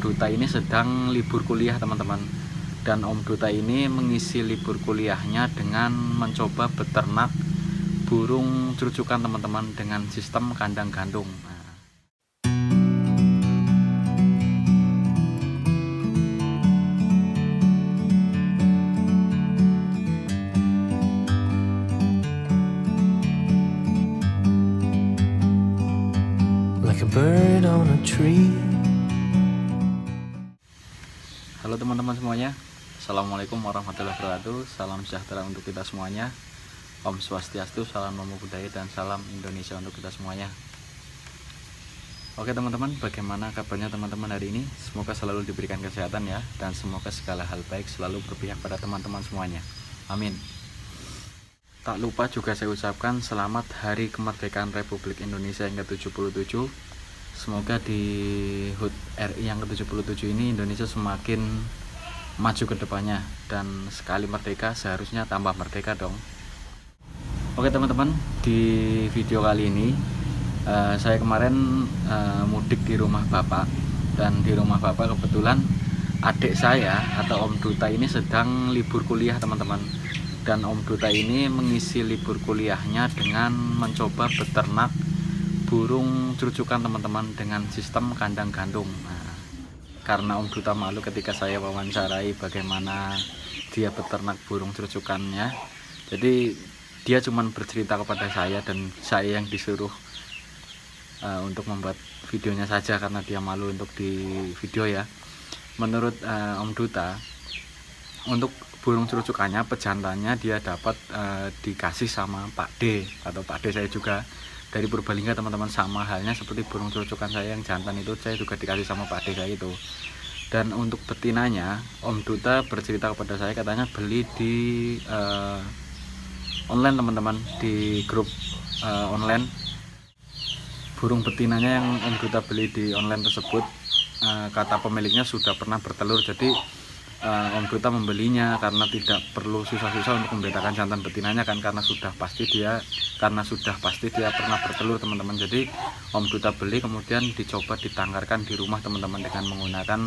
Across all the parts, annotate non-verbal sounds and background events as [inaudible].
Duta ini sedang libur kuliah teman-teman dan Om Duta ini mengisi libur kuliahnya dengan mencoba beternak burung cucukan teman-teman dengan sistem kandang gantung Nah, like a bird on a tree. Halo teman-teman semuanya. Assalamualaikum warahmatullahi wabarakatuh. Salam sejahtera untuk kita semuanya. Om Swastiastu, salam namo budaya dan salam Indonesia untuk kita semuanya. Oke teman-teman, bagaimana kabarnya teman-teman hari ini? Semoga selalu diberikan kesehatan ya Dan semoga segala hal baik selalu berpihak pada teman-teman semuanya. Amin. Tak lupa juga saya ucapkan selamat Hari Kemerdekaan Republik Indonesia yang ke-77 Semoga di HUT RI yang ke-77 ini Indonesia semakin maju ke depannya dan sekali merdeka seharusnya tambah merdeka dong. Oke teman-teman, di video kali ini eh, saya kemarin eh, mudik di rumah Bapak dan di rumah Bapak kebetulan adik saya atau Om Duta ini sedang libur kuliah teman-teman. Dan Om Duta ini mengisi libur kuliahnya dengan mencoba beternak burung cucukan teman-teman dengan sistem kandang gantung. Nah, karena Om Duta malu ketika saya wawancarai bagaimana dia beternak burung cucukannya jadi dia cuma bercerita kepada saya dan saya yang disuruh uh, untuk membuat videonya saja karena dia malu untuk di video ya. Menurut uh, Om Duta untuk burung cucukannya pejantannya dia dapat uh, dikasih sama Pak D atau Pak D saya juga dari Purbalingga teman-teman sama halnya seperti burung cucukan saya yang jantan itu saya juga dikasih sama Pak Deka itu. Dan untuk betinanya Om Duta bercerita kepada saya katanya beli di uh, online teman-teman di grup uh, online. Burung betinanya yang Om Duta beli di online tersebut uh, kata pemiliknya sudah pernah bertelur jadi uh, Om Duta membelinya karena tidak perlu susah-susah untuk membedakan jantan betinanya kan karena sudah pasti dia karena sudah pasti dia pernah bertelur teman-teman. Jadi Om Duta beli kemudian dicoba ditangkarkan di rumah teman-teman dengan menggunakan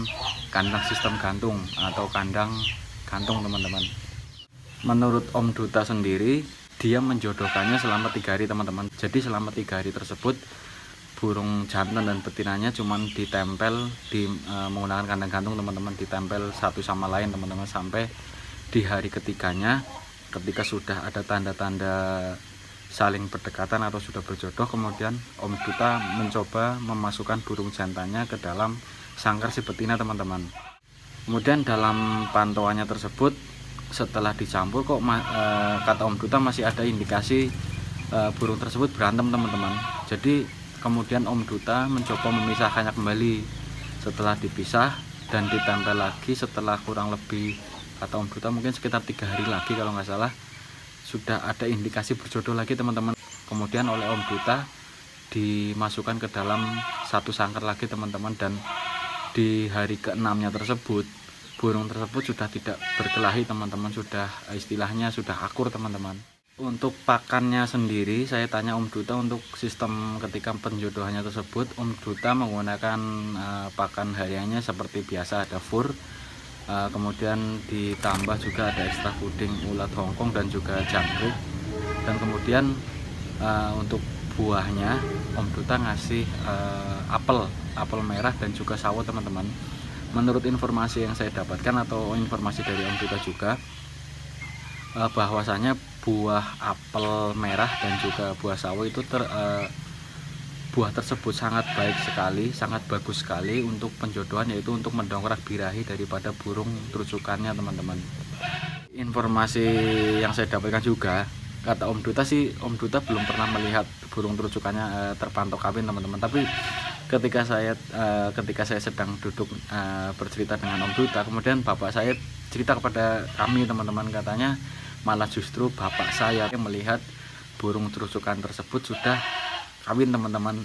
kandang sistem gantung atau kandang gantung teman-teman. Menurut Om Duta sendiri dia menjodohkannya selama tiga hari teman-teman. Jadi selama tiga hari tersebut burung jantan dan betinanya cuman ditempel di e, menggunakan kandang gantung teman-teman. Ditempel satu sama lain teman-teman sampai di hari ketiganya ketika sudah ada tanda-tanda saling berdekatan atau sudah berjodoh kemudian Om Duta mencoba memasukkan burung jantannya ke dalam sangkar si betina teman-teman. Kemudian dalam pantauannya tersebut setelah dicampur kok e, kata Om Duta masih ada indikasi e, burung tersebut berantem teman-teman. Jadi kemudian Om Duta mencoba memisahkannya kembali. Setelah dipisah dan ditempel lagi setelah kurang lebih kata Om Duta mungkin sekitar tiga hari lagi kalau nggak salah sudah ada indikasi berjodoh lagi teman-teman. Kemudian oleh Om Duta dimasukkan ke dalam satu sangkar lagi teman-teman dan di hari keenamnya tersebut burung tersebut sudah tidak berkelahi teman-teman. Sudah istilahnya sudah akur teman-teman untuk pakannya sendiri saya tanya Om Duta untuk sistem ketika penjodohannya tersebut. Om Duta menggunakan uh, pakan hariannya seperti biasa ada fur uh, kemudian ditambah juga ada ekstra puding ulat hongkong dan juga jangkrik. Dan kemudian uh, untuk buahnya Om Duta ngasih uh, apel apel merah dan juga sawo teman-teman. Menurut informasi yang saya dapatkan atau informasi dari Om Duta juga bahwasanya buah apel merah dan juga buah sawo itu ter, uh, buah tersebut sangat baik sekali, sangat bagus sekali untuk penjodohan yaitu untuk mendongkrak birahi daripada burung terucukannya teman-teman. Informasi yang saya dapatkan juga kata Om Duta sih Om Duta belum pernah melihat burung terucukannya uh, terpantau kawin teman-teman tapi ketika saya uh, ketika saya sedang duduk uh, bercerita dengan Om Duta kemudian bapak saya cerita kepada kami teman-teman katanya malah justru bapak saya yang melihat burung terusukan tersebut sudah kawin teman-teman.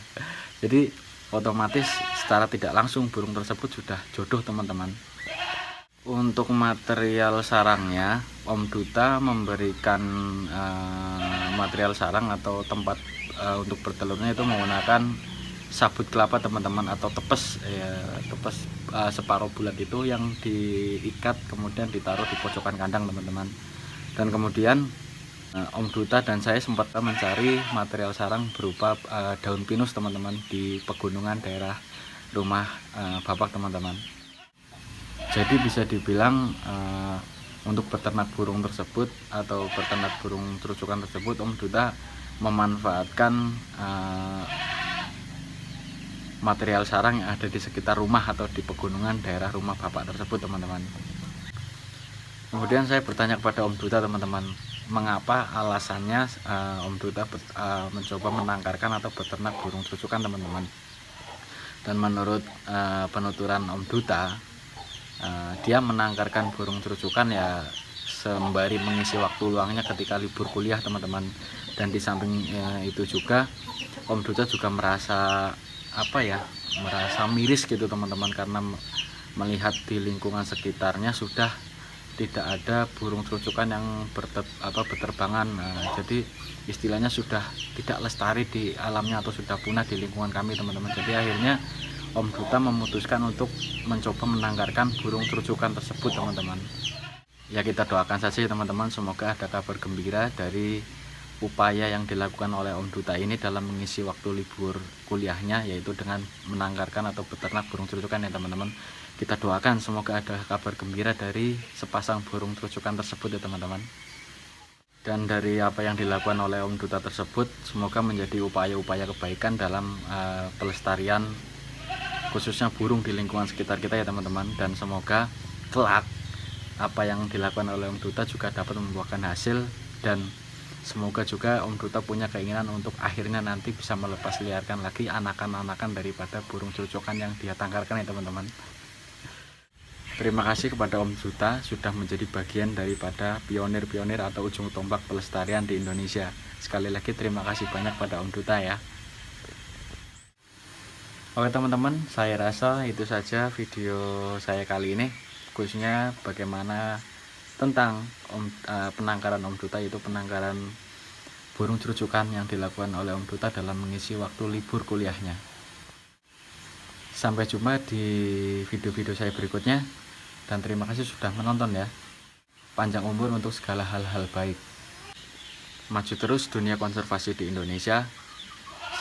[laughs] Jadi otomatis secara tidak langsung burung tersebut sudah jodoh teman-teman. Untuk material sarangnya Om Duta memberikan uh, material sarang atau tempat uh, untuk bertelurnya itu menggunakan sabut kelapa teman-teman atau tepes ya tepes eh, separuh bulat itu yang diikat kemudian ditaruh di pojokan kandang teman-teman dan kemudian eh, Om Duta dan saya sempat mencari material sarang berupa eh, daun pinus teman-teman di pegunungan daerah rumah eh, bapak teman-teman. Jadi bisa dibilang untuk peternak burung tersebut atau peternak burung terucukan tersebut Om Duta memanfaatkan material sarang yang ada di sekitar rumah atau di pegunungan daerah rumah bapak tersebut teman-teman kemudian saya bertanya kepada Om Duta teman-teman mengapa alasannya eh, Om Duta bet- eh, mencoba menangkarkan atau beternak burung terucukan teman-teman? Dan menurut eh, penuturan Om Duta eh, dia menangkarkan burung terucukan ya sembari mengisi waktu luangnya ketika libur kuliah teman-teman. Dan di samping eh, itu juga Om Duta juga merasa apa ya merasa miris gitu teman-teman karena melihat di lingkungan sekitarnya sudah tidak ada burung terucukan yang berte, apa, berterbangan. Nah, jadi istilahnya sudah tidak lestari di alamnya atau sudah punah di lingkungan kami teman-teman. Jadi akhirnya Om Duta memutuskan untuk mencoba menanggarkan burung terucukan tersebut teman-teman. Ya kita doakan saja teman-teman. Semoga ada kabar gembira dari upaya yang dilakukan oleh Om Duta ini dalam mengisi waktu libur kuliahnya yaitu dengan menanggarkan atau beternak burung terucukan ya teman-teman. Kita doakan semoga ada kabar gembira dari sepasang burung terucukan tersebut ya teman-teman. Dan dari apa yang dilakukan oleh Om Duta tersebut semoga menjadi upaya-upaya kebaikan dalam eh, pelestarian khususnya burung di lingkungan sekitar kita ya teman-teman. Dan semoga kelak apa yang dilakukan oleh Om Duta juga dapat membuahkan hasil dan semoga juga Om Duta punya keinginan untuk akhirnya nanti bisa melepas liarkan lagi anakan-anakan daripada burung cucukan yang dia tangkarkan ya teman-teman. Terima kasih kepada Om Duta sudah menjadi bagian daripada pionir-pionir atau ujung tombak pelestarian di Indonesia. Sekali lagi terima kasih banyak pada Om Duta ya. Oke teman-teman, saya rasa itu saja video saya kali ini. Khususnya bagaimana tentang om, eh, penangkaran Om Duta itu penangkaran burung cerucukan yang dilakukan oleh Om Duta dalam mengisi waktu libur kuliahnya. Sampai jumpa di video-video saya berikutnya dan terima kasih sudah menonton ya. Panjang umur untuk segala hal-hal baik. Maju terus dunia konservasi di Indonesia.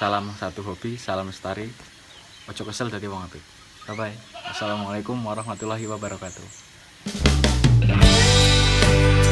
Salam satu hobi, salam lestari. Ojo kesel dari wong apik. Bye bye. Assalamualaikum warahmatullahi wabarakatuh. Bye.